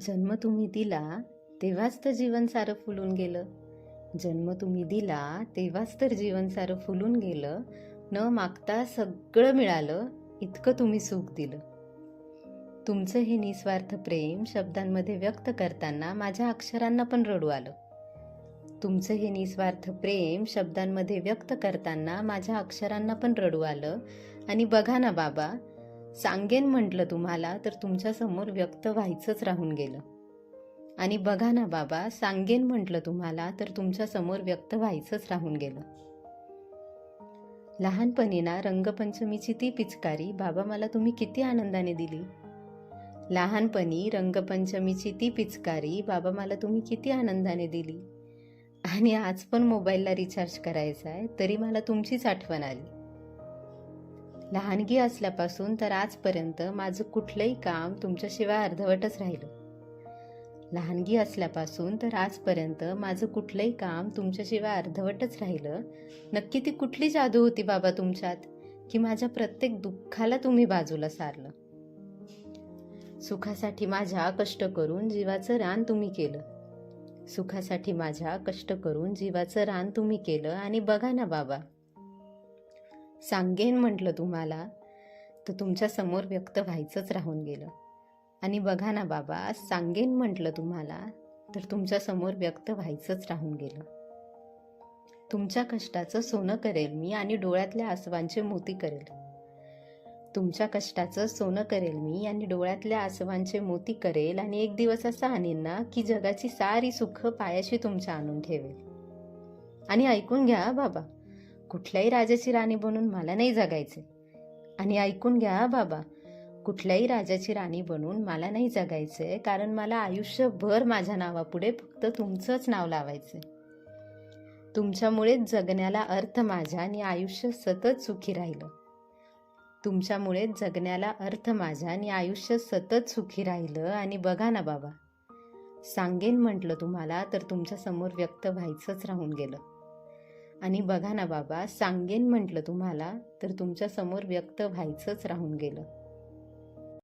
जन्म तुम्ही दिला तेव्हाच तर जीवन सारं फुलून गेलं. जन्म तुम्ही दिला तेव्हाच तर जीवन सारं फुलून गेलं. न मागता सगळं मिळालं इतकं तुम्ही सुख दिलं. तुमचं हे निस्वार्थ प्रेम शब्दांमध्ये व्यक्त करताना माझ्या अक्षरांना पण रडू आलं. तुमचं हे निस्वार्थ प्रेम शब्दांमध्ये व्यक्त करताना माझ्या अक्षरांना पण रडू आलं. आणि बघा ना बाबा सांगेन म्हटलं तुम्हाला तर तुमच्यासमोर व्यक्त व्हायचंच राहून गेलं. आणि बघा ना बाबा सांगेन म्हटलं तुम्हाला तर तुमच्यासमोर व्यक्त व्हायचंच राहून गेलं. लहानपणी ना रंगपंचमीची ती पिचकारी बाबा मला तुम्ही किती आनंदाने दिली. लहानपणी रंगपंचमीची ती पिचकारी बाबा मला तुम्ही किती आनंदाने दिली. आणि आज पण मोबाईलला रिचार्ज करायचा आहे तरी मला तुमचीच आठवण आली. लहानगी असल्यापासून तर आजपर्यंत माझं कुठलंही काम तुमच्याशिवाय अर्धवटच राहिलं. लहानगी असल्यापासून तर आजपर्यंत माझं कुठलंही काम तुमच्याशिवाय अर्धवटच राहिलं. नक्की ती कुठली जादू होती बाबा तुमच्यात? की माझ्या प्रत्येक दुःखाला तुम्ही बाजूला सारलं? सुखासाठी माझ्या कष्ट करून जीवाचं रान तुम्ही केलं. सुखासाठी माझ्या कष्ट करून जीवाचं रान तुम्ही केलं आणि बघा ना बाबा सांगेन म्हटलं तुम्हाला तर तुमच्यासमोर व्यक्त व्हायचंच राहून गेलं. आणि बघा ना बाबा सांगेन म्हटलं तुम्हाला तर तुमच्यासमोर व्यक्त व्हायचंच राहून गेलं. तुमच्या कष्टाचं सोनं करेल मी आणि डोळ्यातल्या आसवांचे मोती करेल. तुमच्या कष्टाचं सोनं करेल मी आणि डोळ्यातल्या आसवांचे मोती करेल आणि एक दिवस असा आणेन ना की जगाची सारी सुख पायाशी तुमच्या आणून ठेवेल. आणि ऐकून घ्या बाबा. कुठल्याही राजाची राणी बनून मला नाही जगायचे. आणि ऐकून घ्या बाबा कुठल्याही राजाची राणी बनून मला नाही जगायचे कारण मला आयुष्यभर माझ्या नावापुढे फक्त तुमचंच नाव लावायचे. तुमच्यामुळेच जगण्याला अर्थ माझ्या आणि आयुष्य सतत सुखी राहिलं. तुमच्यामुळेच जगण्याला अर्थ माझ्या आणि आयुष्य सतत सुखी राहिलं. आणि बघा ना बाबा सांगेन म्हटलं तुम्हाला तर तुमच्यासमोर व्यक्त व्हायचंच राहून गेलं. आणि बघा ना बाबा सांगेन म्हटलं तुम्हाला तर तुमच्यासमोर व्यक्त व्हायचंच राहून गेलं.